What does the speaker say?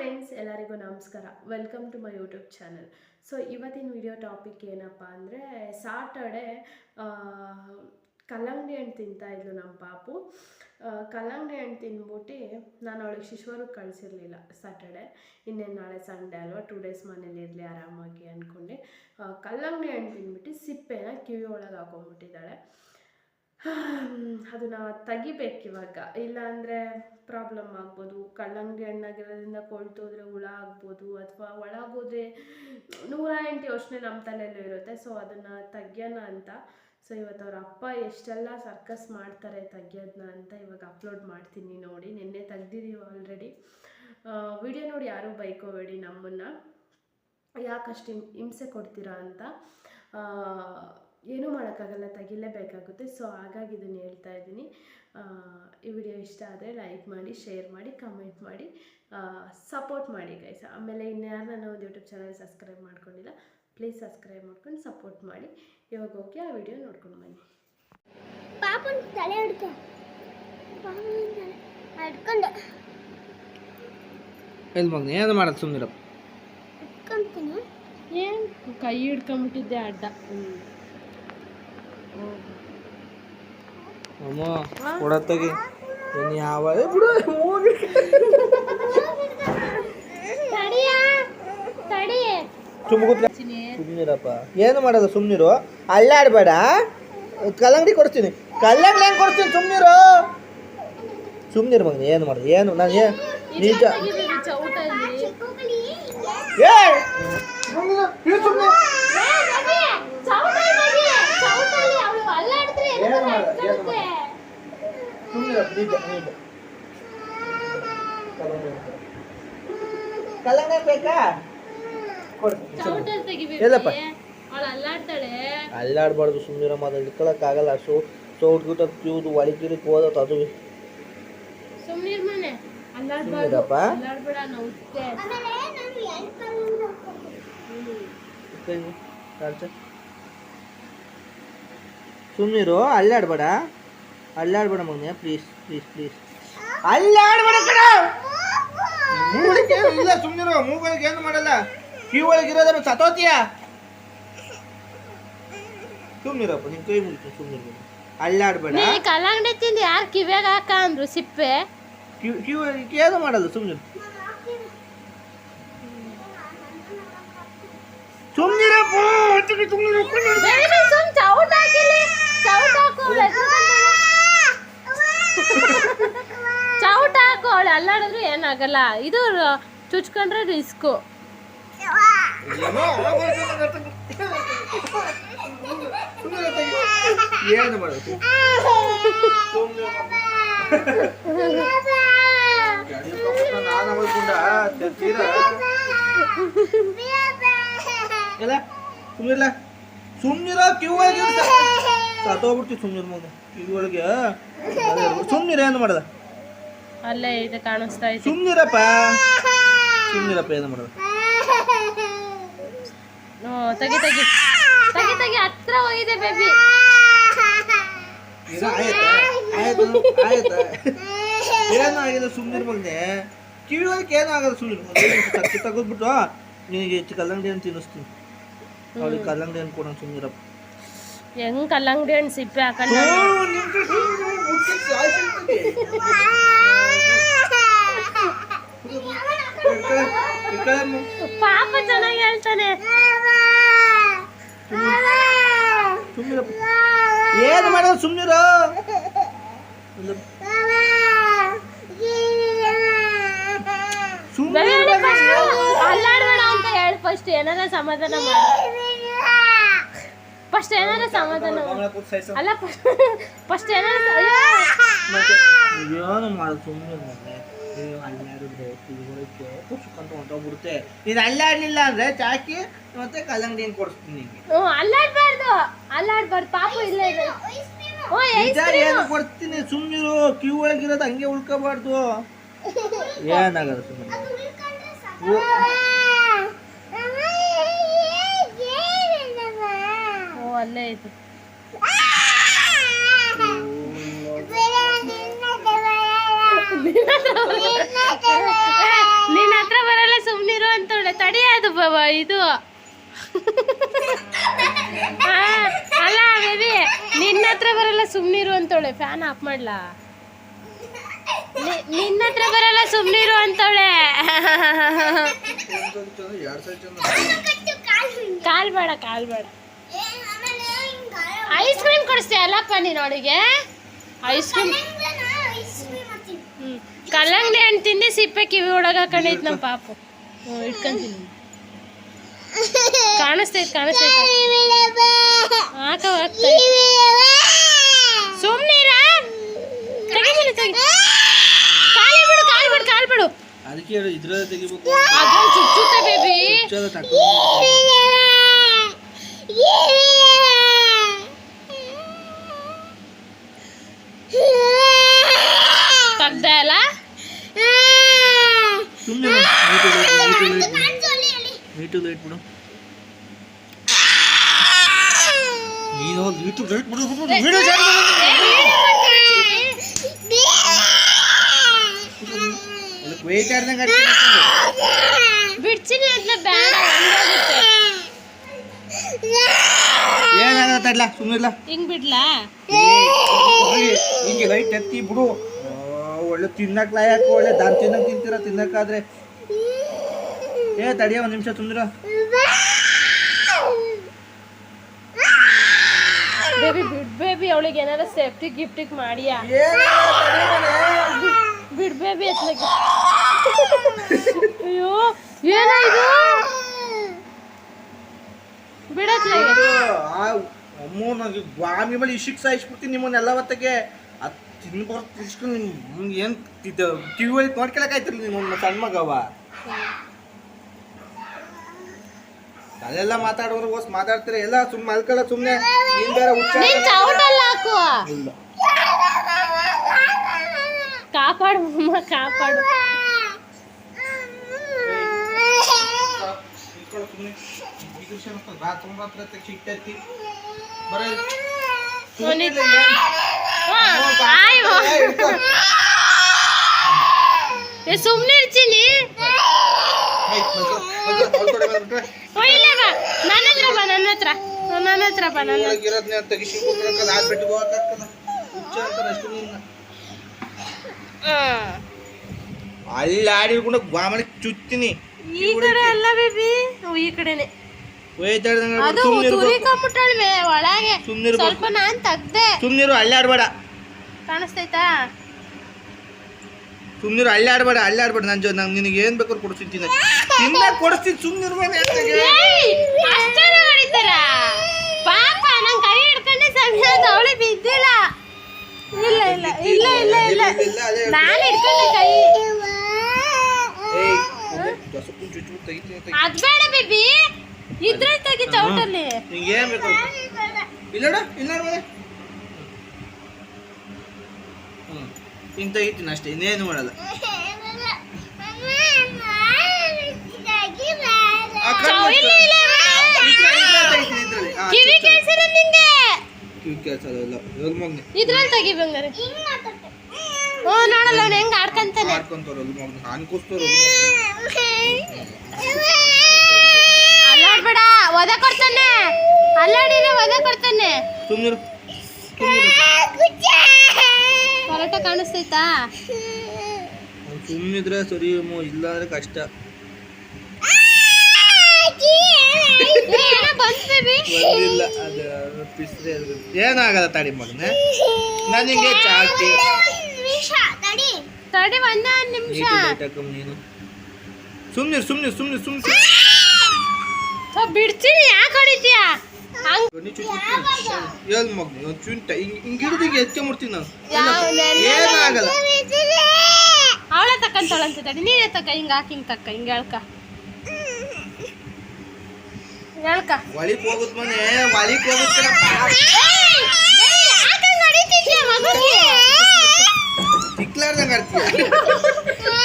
Friends ಎಲ್ಲರಿಗೂ ನಮಸ್ಕಾರ. Welcome to my YouTube channel so ಇವತ್ತಿನ ವಿಡಿಯೋ ಟಾಪಿಕ್ ಏನಪ್ಪ ಅಂದರೆ ಸಾಟರ್ಡೆ ಕಲ್ಲಂಗಡಿ ಹಣ್ಣು ತಿಂತಾ ಇದ್ಲು ನಮ್ಮ ಪಾಪು. ಕಲ್ಲಂಗಡಿ ಹಣ್ಣು ತಿನ್ಬಿಟ್ಟು ನಾನು ಅವಳಿಗೆ ಶಿಶುವರು ಕಳಿಸಿರ್ಲಿಲ್ಲ ಸಾಟರ್ಡೆ ಇನ್ನೇನು ನಾಳೆ ಸಂಡೇ ಅಲ್ವಾ? ಟೂ ಡೇಸ್ ಮನೇಲಿ ಇರಲಿ, ಆರಾಮಾಗಿ ಅಂದ್ಕೊಂಡು. ಕಲ್ಲಂಗಡಿ ಹಣ್ಣು ತಿಂದ್ಬಿಟ್ಟು ಸಿಪ್ಪೆನ ಕಿವಿ ಒಳಗೆ ಹಾಕೊಂಡ್ಬಿಟ್ಟಿದ್ದಾಳೆ. ಅದನ್ನ ಇಲ್ಲ ಅಂದರೆ ಪ್ರಾಬ್ಲಮ್ ಆಗ್ಬೋದು. ಕಲ್ಲಂಗಡಿ ಹಣ್ಣಾಗಿರೋದ್ರಿಂದ ಕೊಳ್ತೋದ್ರೆ ಹುಳ ಆಗ್ಬೋದು ಅಥವಾ ಒಳಗೋದ್ರೆ ನೂರ ಎಂಟು ಯೋಚನೆ ನಮ್ಮ ತಲೆಯಲ್ಲೂ ಇರುತ್ತೆ. ಸೊ ಅದನ್ನು ತೆಗಿಯೋಣ ಅಂತ. ಸೊ ಇವತ್ತು ಅವ್ರ ಅಪ್ಪ ಎಷ್ಟೆಲ್ಲ ಸರ್ಕಸ್ ಮಾಡ್ತಾರೆ ತೆಗಿಯೋದನ್ನ ಅಂತ ಇವಾಗ ಅಪ್ಲೋಡ್ ಮಾಡ್ತೀನಿ ನೋಡಿ. ನಿನ್ನೆ ತೆಗ್ದಿದ್ದೀವಿ ಆಲ್ರೆಡಿ ವಿಡಿಯೋ ನೋಡಿ ಯಾರೂ ಬೈಕೋಬೇಡಿ ನಮ್ಮನ್ನು. ಯಾಕಷ್ಟು ಹಿಂಸೆ ಕೊಡ್ತೀರಾ ಅಂತ? ಏನೂ ಮಾಡೋಕ್ಕಾಗಲ್ಲ ತೆಗಿಲೇಬೇಕಾಗುತ್ತೆ. ಸೊ ಹಾಗಾಗಿ ಇದನ್ನು ಹೇಳ್ತಾ ಇದ್ದೀನಿ. ಆ, ಈ ವಿಡಿಯೋ ಇಷ್ಟ ಆದರೆ ಲೈಕ್ ಮಾಡಿ ಶೇರ್ ಮಾಡಿ ಕಮೆಂಟ್ ಮಾಡಿ. ಸಪೋರ್ಟ್ ಮಾಡಿ ಗೈಸ್ ಆಮೇಲೆ ಇನ್ಯಾರು ನಾನು ಒಂದು ಯೂಟ್ಯೂಬ್ ಚಾನಲ್ ಸಬ್ಸ್ಕ್ರೈಬ್ ಮಾಡ್ಕೊಂಡಿಲ್ಲ ಪ್ಲೀಸ್ ಸಬ್ಸ್ಕ್ರೈಬ್ ಮಾಡ್ಕೊಂಡು ಸಪೋರ್ಟ್ ಮಾಡಿ. ಇವಾಗ ಹೋಗಿ ಆ ವಿಡಿಯೋ ನೋಡ್ಕೊಂಡು ಬನ್ನಿ. ಪಾಪನ್ ತಲೆ ಹಿಡ್ಕೊ. ಪಾಪನ್ ತಲೆ ಹಿಡ್ಕೊಂಡು. ಎಲ್ಲಿ ಮಗನ ಏನು ಮಾಡೋದು ಸುಮ್ಮನಿರಪ್ಪ ಹಿಡ್ಕೊಂತೀನಿ. ಏನು ಕೈ ಹಿಡ್ಕೊಂಬಿಟ್ಟಿದ್ದೆ ಅಡ್ಡ ಅಮ್ಮ ಕೊಡತ್ತಾಗಿ ಏನು ಯಾವ ಏ ಬಿಡು ಹೋಗಿ ಸುಮ್ಮನಿರಪ್ಪ ಏನು ಮಾಡೋದು ಸುಮ್ಮನಿರು ಅಲ್ಲಾಡಬೇಡ. ಕಲ್ಲಂಗಡಿ ಕೊಡ್ತೀನಿ ಕಲ್ಲಂಗಡಿ ಹೆಂಗೆ ಕೊಡ್ತೀನಿ ಸುಮ್ನಿರು? ಸುಮ್ಮನಿರು ಮಗ ಏನು ಮಾಡೋದು? ಏನು ನಾನು ಏನು ನಿಜ ಏ ಸುಮ್ಮನೆ ಚೌಟಲ್ಲಿ ಬಗಿ ಚೌಟಲ್ಲಿ ಅವಳು ಅಲ್ಲಾಡಿದ್ರೆ ಏನು ಮಾಡೋದು ಏನು ಮಾಡೋದು ಬೇಕಾ? ಎಲ್ಲಪ್ಪ. ಅಲ್ಲಾಡ್ಬಾರ್ದು ಸುಮ್ಮನೆ ಮಾತ್ರ ಇಟ್ಕೊಳಕ್ಕಾಗಲ್ಲ. ಸೊ ಸೌಟ್ ಗುಟ್ಟ ಕ್ಯೂದು ಒಳಗಿರಿಕ್ ಹೋದತ್ ಅದು ಸುಮ್ನಿರ್ ಮನೆ. ಅಲ್ಲಾಡ್ಬಾರ್ದು. ಸುಮ್ಮನಿರಪ್ಪ. ಸುಮ್ಮನಿರು ಅಲ್ಲಾಡ್ಬೇಡ. ಅಲ್ಲಾಡ್ಬೇಡ ಮಗನೆ ಪ್ಲೀಸ್ ಪ್ಲೀಸ್ ಪ್ಲೀಸ್ ಅಲ್ಲಾಡ್ಬೇಡ ಕಣ ಮೂಗಳಿಗೆ ಇಲ್ಲ ಸುಮ್ಮನಿರು ಮೂಗಳಿಗೆ ಏನು ಮಾಡಲ್ಲ. ಕಿವಿ ಒಳಗೆ ಇರೋದ್ರ ಸತೋತಿಯ ಸುಮ್ಮನಿರಪ್ಪ ನಿನ್ ಕೈ ಮುಗಿತು ಸುಮ್ಮನಿರು ಅಲ್ಲಾಡ್ಬೇಡ. ನೀ ಕಲ್ಲಂಗಡಿ ತಿಂದು ಯಾರು ಕಿವಿಯಾಗ ಹಾಕ ಅಂದ್ರು ಸಿಪ್ಪೆ? ಕಿವಿ ಏನು ಮಾಡಲ್ಲ ಸುಮ್ಮನಿರು ಸುಮ್ಮನಿರಪ್ಪ ಸುಮ್ಮನಿರು ಸುಮ್ಮನೆ ಸುಮ್ ಚೌಟ ಹಾಕಿಲಿ. ಚೌಟ ಹಾಕು ಅವ್ಳು ಎದ್ರುಕೊಂತಾಳೆ. ಚೌಟ ಹಾಕು ಅವಳು ಅಲ್ಲಾಡಿದ್ರು ಏನಾಗಲ್ಲ. ಇದು ಚುಚ್ಕೊಂಡ್ರೆ ರಿಸ್ಕು ಏನು ಮಾಡೋದು ನಾನು ತೀರ ಎಲ್ಲ ಸತ್ತೋಗ್ಬಿಡ್ತೀವಿ ಒಳಗೆ ಏನು ಮಾಡದ? ಅಲ್ಲೇ ಇದು ಕಾಣಿಸ್ತಾ ಇದೆ. ಸುಮ್ಮನಿರಪ್ಪ ಸುಮ್ಮನಿರಪ್ಪ ಏನು ಮಾಡೋದು? ತಗಿ ತಗಿ. ತಗಿ ತಗಿ ಹತ್ರ ಹೋಗಿದೆ ಬೇಬಿ ಏನಾಗಿದೆ ಆಯ್ತಾ? ಆಯ್ತು ಆಯ್ತಾ? ಏನು ಆಗಿದೆ ಸುಮ್ಮನಿರ ಮಗನೆ ಕಿವಿ ಒಳಗೆ ಏನೂ ಆಗಲ್ಲ ಸುಮ್ಮನಿರ ತೆಗೆದ್ಬಿಟ್ಟು ನಿನಗೆ ಹೆಚ್ಚು ಕಲ್ಲಂಗಡಿ ಅಂತ ತಿನ್ನಿಸ್ತೀನಿ. ಅವಳಿಗೆ ಕಲ್ಲಂಗಡಿ ಅಂತ ಕೊಡೋಣ ಸುಮ್ಮನಿರಪ್ಪ ಹೆಂಗ್ ಕಲ್ಲಂಗಡಿ ಹಣ್ಣು ಸಿಪ್ಪೆ ಹಾಕೊಂಡು ಹೇಳಿ first. ಅಂತ ಹೇಳಿ ಫಸ್ಟ್ ಏನಾರ ಸಮಾಧಾನ ಮಾಡು. ಫಸ್ಟ್ ಏನಾರ ಸಮಾಧಾನ. ಅಲ್ಲ ಫಸ್ಟ್ ಏನಾರ. ಏನು ಮಾಡೋದು ಸುಮ್ಮನೆ ಅಲ್ಲಾಡಿದ್ರೆ ತಿಳ್ಕೊಳಕ್ಕೆ ಪುಸ್ತಕಂತ ಹೊಂಟೋಗ್ಬಿಡುತ್ತೆ ನೀನು ಅಲ್ಲಾಡ್ಲಿಲ್ಲ ಅಂದ್ರೆ ಚಾಕಿ ಮತ್ತೆ ಕಲ್ಲಂಗಡಿ ಕೊಡಿಸ್ತೀನಿ ನಿಂಗೆ. ಹ್ಞೂ ಅಲ್ಲಾಡ್ಬಾರ್ದು. ಅಲ್ಲಾಡ್ಬಾರ್ದು. ಪಾಪ ಇಲ್ಲ ಇದೆ. ಏನು ಕೊಡ್ತೀನಿ? ಸುಮ್ಮನಿರು ಕ್ಯೂ ಒಳಗಿರೋದು ಹಂಗೆ ಉಳ್ಕೋಬಾರ್ದು. ಏನಾಗಲ್ಲ ಸುಮ್ಮನೆ ಓ. ಅಲ್ಲೇ ಐತಿ ನಿನ್ನ ಹತ್ರ ಬರ ವ- ಇದು ಆ, ಅಲ್ಲ ಬೇಬಿ ನಿನ್ನ ಸುಮ್ನಿರು ಅಂತವಳೆ ಫ್ಯಾನ್ ಆಫ್ ಮಾಡ್ಲಾ ನಿನ್ನ ಹತ್ರ ಬರಲ್ಲ ಚಂದ ಕಟ್ಟು ಕಾಲು ಬೇಡ, ಕಾಲ್ ಬೇಡ. ಐಸ್ ಕ್ರೀಮ್ ಕೊಡಿಸ್ತೀಯ ಅಲ್ಲಪ್ಪ ನೀನು ಅವಳಿಗೆ? Ice cream. ಹ್ಮ್. ಕಲ್ಲಂಗಡಿ ಹಣ್ಣು ತಿಂದು ಸಿಪ್ಪೆ ಕಿವಿ ಒಳಗ ಹಾಕೊಂಡೈತೆ ನಮ್ಮ ಪಾಪು. ಹ್ಞೂ ಇಟ್ಕೊಂತೀನಿ. ಕಾಣಿಸ್ತೈತೆ ಕಾಣಿಸ್ತೈತೆ ಹಾಕ ಸುಮ್ಮನಿರ ತೆಗಿಬಿಡು ತೆಗಿ ಕಾಲಿ ಬಿಡು ಕಾಲ್ ಬಿಡು ಕಾಲ್ ಬಿಡು ಅದಕ್ಕೆ ಹೇಳು ಇದ್ರಲ್ಲೇ ತೆಗಿಬೇಕು ಅದ್ರಲ್ಲಿ ಚುಚ್ಚುತ್ತೆ ಬೇಬಿ ಚುಚ್ಚೋದು ತಕ್ಕೊ ತೆಗ್ದೆ ಅಲ್ಲ ಸುಮ್ಮನೆ ನೀಟು ಲೈಟ್ ನೀಟು ಲೈಟ್ ಕಾಣ್ಸು ಅಲ್ಲಿ, ಅಲ್ಲಿ. ನೀಟು ಲೈಟ್ ಬಿಡು ನೀನು ಯೂಟ್ಯೂಬ್ ಲೈಟ್ ಬಿಡು ವಿಡಿಯೋ ಅದಕ್ಕೆ ವೇಟ್ ಆಡ್ದಂಗೆ ಬಿಡ್ಸಿನಿ ಬೇಡ ಹಂಗಾಗುತ್ತೆ. ಏನಾಗತ್ತ ಇಲ್ಲ ಸುಮ್ಮನಿಲ್ಲ ಹಿಂಗ್ ಬಿಡ್ಲಾ? ಹಿಂಗೆ ಲೈಟ್ ಎತ್ತಿ ಬಿಡು. ಒಳ್ಳೆ ತಿನ್ನಕ್ ಲಾಯಕ್ ಒಳ್ಳೆ ದಾನ್ ತಿನ್ನಕ್ ತಿಂತೀರ ತಿನ್ನಕ್ಕಾದ್ರೆ. ಏ ತಡಿಯ ಒಂದ್ ನಿಮಿಷ ಸುಂದರ ಬೇಬಿ, ಬಿಡ್ ಬೇಬಿ ಅವಳಿಗೆ ಏನಾರ ಸೇಫ್ಟಿ ಗಿಫ್ಟಿಗೆ ಮಾಡಿಯಾ? ಬಿಡ್ ಬೇಬಿ ಅಯ್ಯೋ ಏನಾಯ್ತು ಬಿಡತ್ಲಗೆ ಅಮ್ಮೋ ನನಗೆ ಬಾಮಿ ಮೇಲೆ ಇಶಿಕ್ ಸಾಯಿಸ್ಬಿಡ್ತೀನಿ ನಿಮ್ಮನ್ನೆಲ್ಲ ಹೊತ್ತಿಗೆ. ಅದು ತಿನ್ಬಾರ್ದು ನಿಮ್ಗೆ ಏನು ಒಳಗೆ ನಿಮ್ಮ ಸಣ್ಣ ಮಗವ? ಅಲ್ಲೆಲ್ಲ ಮಾತಾಡೋರು ಹೋಸ್ ಮಾತಾಡ್ತೀರ ಎಲ್ಲ ಸುಮ್ಮನೆ ಮಲ್ಕೊಳ್ಳ ಸುಮ್ಮನೆ ನೀನ್ ಬೇರೆ ಹುಚ್ಚ ನೀನ್ ಚೌಟಲ್ಲ ಹಾಕು ಇಲ್ಲ ಕಾಪಾಡು ಅಮ್ಮ ಕಾಪಾಡು ನಿಂತ್ಕೊಳ್ಳು ಸುಮ್ನೆ. ಈ ದೃಶ್ಯ ನೋಡ್ತಾ ಬಾ, ತುಂಬ ಹತ್ರ ಹತ್ರ ಸಿಗ್ತೈತಿ. ಬರ ಇಲ್ಲಿ. ಸುಮ್ನೆ ಇಲ್ಲ, ಏನ್? ಹಾ, ಆಯ್ ಮಾ. ಏ, ಹಿಡ್ಕೊ. ಏ ಸುಮ್ನೆ ಇರ್ತೀನಿ ಹತ್ರ? ನನ್ನ ಹತ್ರ ಬಾ ನನ್ನ ನಿನ್ನ. ಅಲ್ಲಿ ಈ ಕಡೆ ಅಲ್ಲ ಬೇಬಿ. ಈ ಕಡೆನೆ. ಅದು ಸುಮ್ನಿರು ತುರಿಕೊಂಬಿಟ್ಟಳ್ವೆ ಒಳಗೆ. ಸುಮ್ನಿರ್ಬೇಕು. ಸ್ವಲ್ಪ ನಾನ್ ತೆಗ್ದೆ. ಸುಮ್ನಿರು ಅಲ್ಲಾಡ್ಬೇಡ ಕಾಣಿಸ್ತೈತಾ? ಸುಮ್ನಿರು ಅಲ್ಲಾಡ್ಬೇಡ ಅಲ್ಲಾಡ್ಬೇಡ ನನ್ ಜೊತೆ ನಂಗೆ ನಿನಗೆ ಏನ್ ಬೇಕಾದ್ರು ಕೊಡಿಸ್ತೀನಿ ತಿನ್ನ. ಕೊಡಿಸ್ತೀನಿ ಏಯ್, ಅಷ್ಟೆಲ್ಲ ಹೊಡಿತಾರ ಪಾಪ ನನ್ ಕೈ ಹಿಡ್ಕೊಂಡೆ ಸಮಯ ಅವಳಿ ಬಿದ್ದಿಲ್ಲ ಇಲ್ಲ ಇಲ್ಲ ಇಲ್ಲ ಇಲ್ಲ ಇಲ್ಲ ನಾನು ಹಿಡ್ಕೊಂಡೆ ಕೈ ಏಯ್ ದಸಪ್ಪು ಚುಚ್ಚು ತೆಗಿತೀನಿ ತೆಗಿ ಅದ್ ಬೇಡ ಬೇಬಿ ಇದ್ರೆ ತೆಗಿ ಚೌಟಲ್ಲಿ ನಿಂಗೆ ಏನ್ ಬೇಕು ಇಲ್ಲಡ ಇಲ್ಲ ಹ್ಮ್ ಹಿಂಗ್ ತೆಗಿತೀನಿ ಅಷ್ಟೇ ಇನ್ನೇನು ಮಾಡಲ್ಲ ಆ ಕಣ್ಣು ಚೌ- ಇಲ್ಲ, ಇಲ್ಲ, ಇಲ್ಲ. ಇದ್ರಲ್ಲಿ- ಇದ್ರಲ್ಲಿ ತೆಗಿತೀನಿ, ಇದ್ರಲ್ಲಿ. ಆ, ಕಿವಿ ಚುಚ್ಚು. ಕೇಳ್ಸಿರ ನಿಂಗೆ ಕಿವಿ ಕೆಲ್ಸಲ್ಲ ಇಲ್ಲ ಎಲ್ ಮಗ್ನೆ. ಇದ್ರಲ್ಲಿ ತೆಗಿ ಬಂಗಾರೆ. ಓ ನೋಡಲ್ಲ ಅವ್ನು ಹೆಂಗ್ ಆಡ್ಕಂತಾನೆ. ಮಾಡ್ಕೊಂತಾರ ಎಲ್ ಮಗ್ನೆ. ಅನ್ಕೋಸ್ತಾರ ಅಲ್ಲಾಡ್ಬೇಡ ಒದ ಕೊಡ್ತಾನೆ. ಅಲ್ಲಾಡಿದ್ರೆ ಒದ ಕೊಡ್ತಾನೆ. ಕಾಣಿಸ್ತೈತಾ? ಸುಮ್ನಿದ್ರೆ ಸರಿ ಇಲ್ಲಾಂದ್ರೆ ಇಲ್ಲ ಅಂದ್ರೆ ಕಷ್ಟ ಬಂದಿಲ್ಲ ಅದು ಪಿಸ್ರೆ ಅದು ಏನಾಗಲ್ಲ ತಡಿ ಮಗನೆ. ನನಗೆ ಚಾಟಿ. ತಡಿ. ಒಂದ್ ನಿಮಿಷ. ನೀಟು ಲೈಟ್ ಹಾಕಮ್ಮ ನೀನು ಸುಮ್ನಿರು ಸುಮ್ನಿರು ಸುಮ್ನಿರು ಸುಮ್ನಿರು ಸೊ ಬಿಡ್ತೀನಿ ಯಾಕೆ ಹೊಡಿತೀಯ? ಹಂಗ್ ಗಣಿ ಎಲ್ ಮಗ್ನೆ ಚುಂಟ ಹಿಂಗ್ ನಾನು? ಏನಾಗಲ್ಲ. ಅವಳ ತಕ್ಕಂತಾಳಂತ ತಡಿ. ನೀನೇ ತಕ್ಕ ಹಿಂಗ ಹಾಕಿ ಹಿಂಗೆ ತಕ್ಕ ಹಿಂಗ ಹೇಳ್ಕ. ಹೇಳ್ಕ. ಒಳಿಕ್ ಹೋಗುದ್ ಮನೆ ಒಳಿಕ್ ಹೋಗುತ್ತೆ ಯಾಕಂಗ್ ಹೊಡಿತಿದ್ಯ ಮಗುಗೆ? ತಿಕ್ಲಾರ್ದಂಗೆ